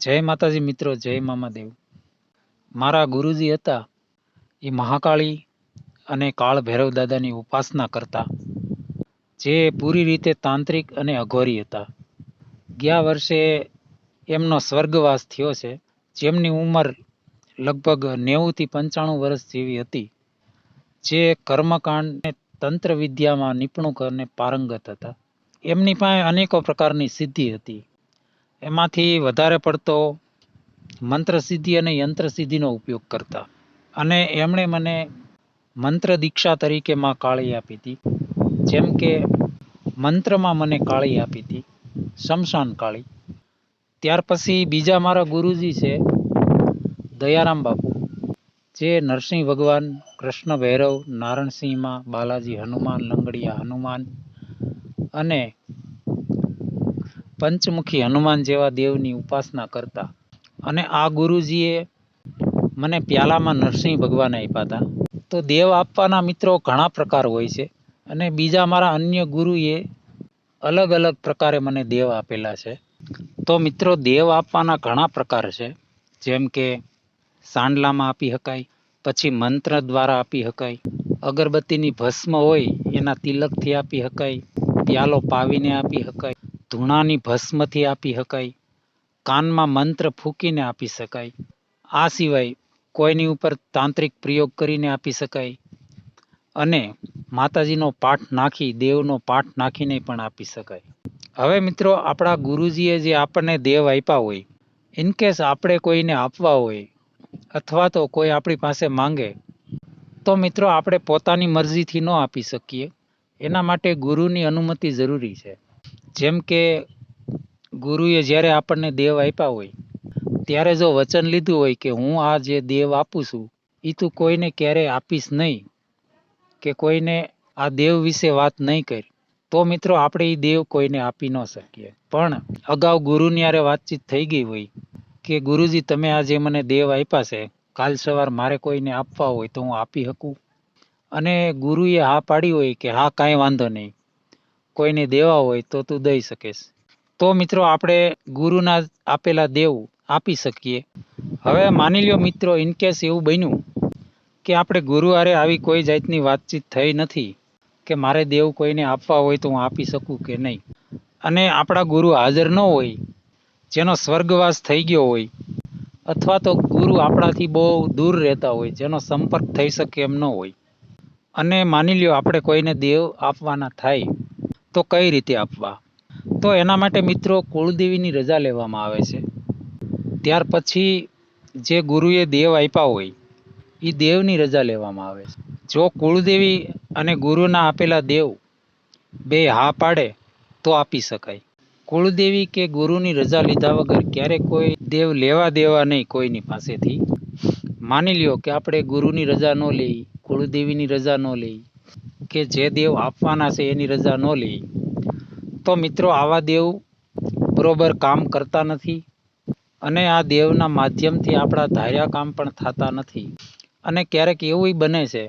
જય માતાજી મિત્રો જય મામાદેવ. મારા ગુરુજી હતા એ મહાકાળી અને કાળ ભૈરવ દાદાની ઉપાસના કરતા જે પૂરી રીતે તાંત્રિક અને અઘોરી હતા. ગયા વર્ષે એમનો સ્વર્ગવાસ થયો છે જેમની ઉંમર લગભગ નેવુંથી પંચાણું વર્ષ જેવી હતી જે કર્મકાંડ તંત્ર વિદ્યામાં નિપુણક અને પારંગત હતા. એમની પાસે અનેકો પ્રકારની સિદ્ધિ હતી. એમાંથી વધારે પડતો મંત્ર સિદ્ધિ અને યંત્ર સિદ્ધિનો ઉપયોગ કરતા. અને એમણે મને મંત્ર દીક્ષા તરીકે માં કાળી આપી હતી. જેમ કે મંત્રમાં મને કાળી આપી હતી, શમશાન કાળી. ત્યાર પછી બીજા મારા ગુરુજી છે, દયારામ બાપુ, જે નરસિંહ ભગવાન, કૃષ્ણ ભૈરવ નારણસિંહમાં બાલાજી હનુમાન, લંગડિયા હનુમાન અને પંચમુખી હનુમાન જેવા દેવની ઉપાસના કરતા. અને આ ગુરુજીએ મને પ્યાલામાં નરસિંહ ભગવાન આપ્યા હતા. તો દેવ આપવાના મિત્રો ઘણા પ્રકાર હોય છે અને બીજા મારા અન્ય ગુરુએ અલગ અલગ પ્રકારે મને દેવ આપેલા છે. તો મિત્રો, દેવ આપવાના ઘણા પ્રકાર છે. જેમ કે સાંડલામાં આપી શકાય પછી મંત્ર દ્વારા આપી શકાય અગરબત્તીની ભસ્મ હોય એના તિલકથી આપી શકાય પ્યાલો પાવીને આપી શકાય ધૂણાની ભસ્મથી આપી શકાય કાનમાં મંત્ર ફૂંકીને આપી શકાય. આ સિવાય કોઈની ઉપર તાંત્રિક પ્રયોગ કરીને આપી શકાય અને માતાજીનો પાઠ નાખી, દેવનો પાઠ નાખીને પણ આપી શકાય. હવે મિત્રો, આપણા ગુરુજીએ જે આપણને દેવ આપ્યા હોય ઇનકેસ આપણે કોઈને આપવા હોય, અથવા તો કોઈ આપણી પાસે માંગે, તો મિત્રો, આપણે પોતાની મરજીથી ન આપી શકીએ. એના માટે ગુરુની અનુમતિ જરૂરી છે. જેમ કે ગુરુએ જ્યારે આપણને દેવ આપ્યા હોય, ત્યારે જો વચન લીધું હોય કે હું આ જે દેવ આપું છું એ તું કોઈને ક્યારેય આપીશ નહીં કે કોઈને આ દેવ વિશે વાત નહીં કરી. તો મિત્રો, આપણે એ દેવ કોઈને આપી ન શકીએ. પણ અગાઉ ગુરુની હારે વાતચીત થઈ ગઈ હોય કે ગુરુજી, તમે આ જે મને દેવ આપ્યા છે, કાલ સવાર મારે કોઈને આપવા હોય તો હું આપી શકું? અને ગુરુએ હા પાડી હોય કે હા, કાંઈ વાંધો નહીં. કોઈને દેવા હોય તો તું દઈ શકીશ. તો મિત્રો, આપણે ગુરુના આપેલા દેવ આપી શકીએ. હવે માની લ્યો મિત્રો ઇનકેસ એવું બન્યું કે આપણે ગુરુ હારે આવી કોઈ જાતની વાતચીત થઈ નથી કે મારે દેવ કોઈને આપવા હોય તો હું આપી શકું કે નહીં. અને આપણા ગુરુ હાજર ન હોય, જેનો સ્વર્ગવાસ થઈ ગયો હોય, અથવા તો ગુરુ આપણાથી બહુ દૂર રહેતા હોય, જેનો સંપર્ક થઈ શકે એમ ન હોય. અને માની લ્યો, આપણે કોઈને દેવ આપવાના થાય તો કઈ રીતે આપવા? તો એના માટે મિત્રો કુળદેવીની રજા લેવામાં આવે છે. ત્યાર પછી જે ગુરુએ દેવ આપ્યા હોય એ દેવની રજા લેવામાં આવે છે. જો કુળદેવી અને ગુરુના આપેલા દેવ બે હા પાડે, તો આપી શકાય. કુળદેવી કે ગુરુની રજા લીધા વગર ક્યારે કોઈ દેવ લેવા દેવા નહીં કોઈની પાસેથી. માની લ્યો કે આપણે ગુરુની રજા ન લઈ, કુળદેવીની રજા ન લઈ કે જે દેવ આપવાના છે એની રજા ન લે. તો મિત્રો આવા દેવ બરોબર કામ કરતા નથી અને આ દેવના માધ્યમથી આપણા ધાર્યા કામ પણ થતા નથી. અને ક્યારેક એવું બને છે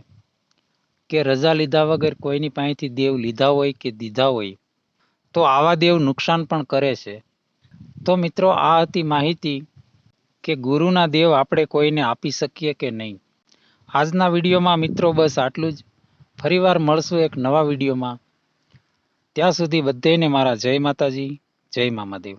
કે રજા લીધા વગર કોઈની પાસેથી દેવ લીધા હોય કે દીધા હોય, તો આવા દેવ નુકસાન પણ કરે છે. તો મિત્રો આ હતી માહિતી કે ગુરુના દેવ આપણે કોઈને આપી શકીએ કે નહીં. આજના વિડીયોમાં મિત્રો બસ આટલું જ. ફરીવાર મળશું એક નવા વિડીયોમાં. ત્યાં સુધી બધાને મારા જય માતાજી જય મામાદેવ.